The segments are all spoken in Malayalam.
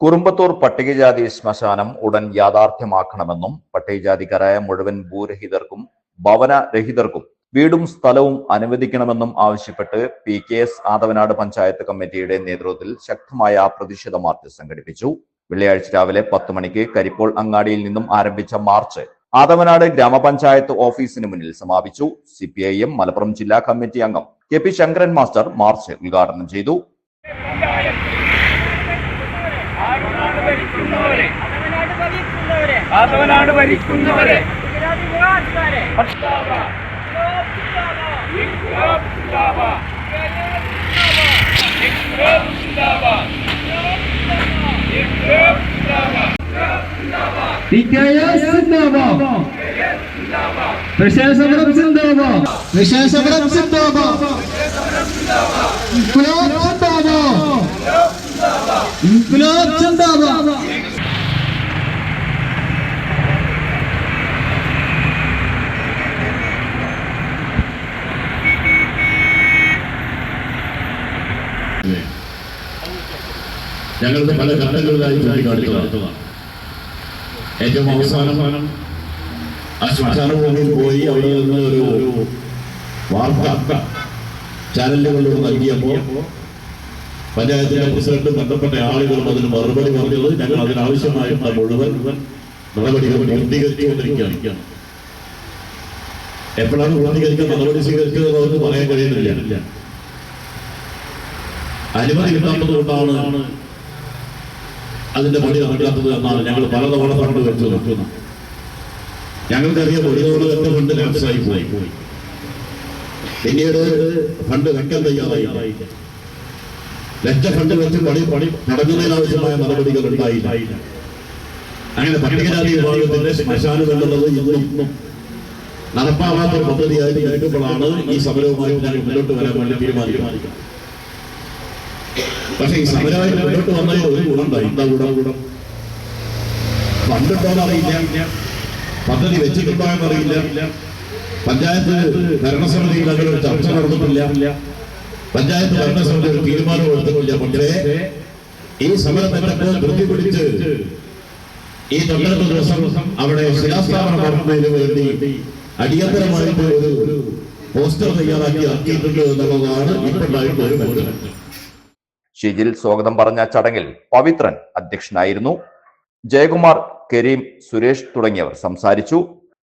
കുറുമ്പത്തൂർ പട്ടികജാതി ശ്മശാനം ഉടൻ യാഥാർത്ഥ്യമാക്കണമെന്നും പട്ടികജാതിക്കാരായ മുഴുവൻ ഭൂരഹിതർക്കും ഭവനരഹിതർക്കും വീടും സ്ഥലവും അനുവദിക്കണമെന്നും ആവശ്യപ്പെട്ട് P K S Athavanad panchayat കമ്മിറ്റിയുടെ നേതൃത്വത്തിൽ ശക്തമായ പ്രതിഷേധ മാർച്ച് സംഘടിപ്പിച്ചു. വെള്ളിയാഴ്ച രാവിലെ പത്ത് മണിക്ക് കരിപ്പോൾ അങ്ങാടിയിൽ നിന്നും ആരംഭിച്ച മാർച്ച് ആദവനാട് ഗ്രാമപഞ്ചായത്ത് ഓഫീസിന് മുന്നിൽ സമാപിച്ചു. C P I M Malappuram ജില്ലാ കമ്മിറ്റി അംഗം K P Sankaran master march ഉദ്ഘാടനം ചെയ്തു. ആറുനാട് ഭരിക്കുന്നവരെ. ഭരിക്കുന്നവരെ. ഗുജറാത്തി വിവാഹക്കാരെ ഭർത്താവ് ഇൻക്ലാബ് സിന്ദാബാദ്. ഇൻക്ലാബ് സിന്ദാബാദ് ഞങ്ങളുടെ പല ഘട്ടങ്ങളിലായി ചൂണ്ടിക്കാട്ടുക ഏറ്റവും അവസാനം ആ ശ്മശാന ഭൂമിയിൽ പോയി അവിടെ നിന്ന് ഒരു വാർത്ത ചാനലുകളിലൂടെ നൽകിയപ്പോൾ പഞ്ചായത്തിലെ പ്രസിഡന്റും ബന്ധപ്പെട്ട ആളുകളും അതിന് മറുപടി പറഞ്ഞത് ഞങ്ങൾ അതിനാവശ്യമായിട്ടുള്ള മുഴുവൻ നടപടികൾ പൂർത്തീകരിച്ചുകൊണ്ടിരിക്കുകയാണ്. എപ്പോഴാണ് പൂർത്തീകരിക്കാൻ നടപടി സ്വീകരിച്ചത് അവർക്ക് പറയാൻ കഴിയുന്നില്ല. അനുമതി കിട്ടാത്തത് കൊണ്ടാണ് അതിന്റെ പണി നടക്കാത്തത് എന്നാണ് ഞങ്ങൾ പലതവണ പറഞ്ഞു വെച്ചു നോക്കുന്നത് ഞങ്ങൾക്കറിയാം ഒരു തവണ ഫണ്ട് ലാപ്സായി പോയി. പിന്നീട് ഫണ്ട് വെക്കാൻ തയ്യാറായി ലക്ഷ ഫണ്ട് വെച്ച് പണി പണി നടക്കുന്നതിനാവശ്യമായ നടപടികൾ ഉണ്ടായില്ല. അങ്ങനെ പട്ടികജാതി വിഭാഗത്തിന്റെ ശ്മശാനം എന്നുള്ളത് ഇന്നും നടപ്പാവാത്ത പദ്ധതിയായിട്ട് കേൾക്കുമ്പോഴാണ് ഈ സമരവുമായി ഞാൻ മുന്നോട്ട് വരാൻ വേണ്ടി തീരുമാനിക്കുന്നത്. പക്ഷെ ഈ സമരമായി മുന്നോട്ട് വന്നതിൽ ഒരു ഗുണമുണ്ടായി. എന്താ ഗുണം? ഗുണം ഫണ്ടുണ്ടോന്ന് അറിയില്ല. പദ്ധതി വെച്ചിട്ടുണ്ടോ എന്നറിയില്ല. പഞ്ചായത്ത് ഭരണസമിതിയിൽ അങ്ങനെ ചർച്ച നടന്നിട്ടില്ല. പഞ്ചായത്ത് ഭരണസമിതി ഒരു തീരുമാനം എടുത്തിട്ടില്ല മക്കളെ ഈ സമരം ധൃതി പിടിച്ച് ഈ തൊട്ടടുത്ത ദിവസം അവിടെ ശിലാസ്ഥാപനം നടത്തുന്നതിന് വേണ്ടി അടിയന്തരമായിട്ട് ഒരു പോസ്റ്റർ തയ്യാറാക്കി അറിയിട്ടുണ്ട് എന്നുള്ളതാണ് ഇപ്പോഴായിട്ട് ഒരു ബന്ധം ഷിജിൽ സ്വാഗതം പറഞ്ഞ ചടങ്ങിൽ പവിത്രൻ അധ്യക്ഷനായിരുന്നു. ജയകുമാർ കരീം സുരേഷ് തുടങ്ങിയവർ സംസാരിച്ചു.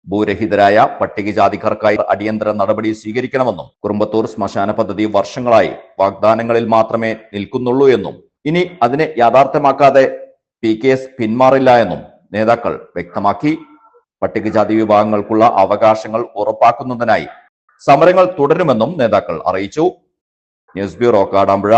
ഭൂരഹിതരായ പട്ടികജാതിക്കാർക്കായി അടിയന്തര നടപടി സ്വീകരിക്കണമെന്നും കുറുമ്പത്തൂർ ശ്മശാന പദ്ധതി വർഷങ്ങളായി വാഗ്ദാനങ്ങളിൽ മാത്രമേ നിൽക്കുന്നുള്ളൂ എന്നും. ഇനി അതിനെ യാഥാർത്ഥ്യമാക്കാതെ പി കെ എസ് പിന്മാറില്ല എന്നും നേതാക്കൾ വ്യക്തമാക്കി. പട്ടികജാതി വിഭാഗങ്ങൾക്കുള്ള അവകാശങ്ങൾ ഉറപ്പാക്കുന്നതിനായി സമരങ്ങൾ തുടരുമെന്നും നേതാക്കൾ അറിയിച്ചു. News bureau Kadampuzha.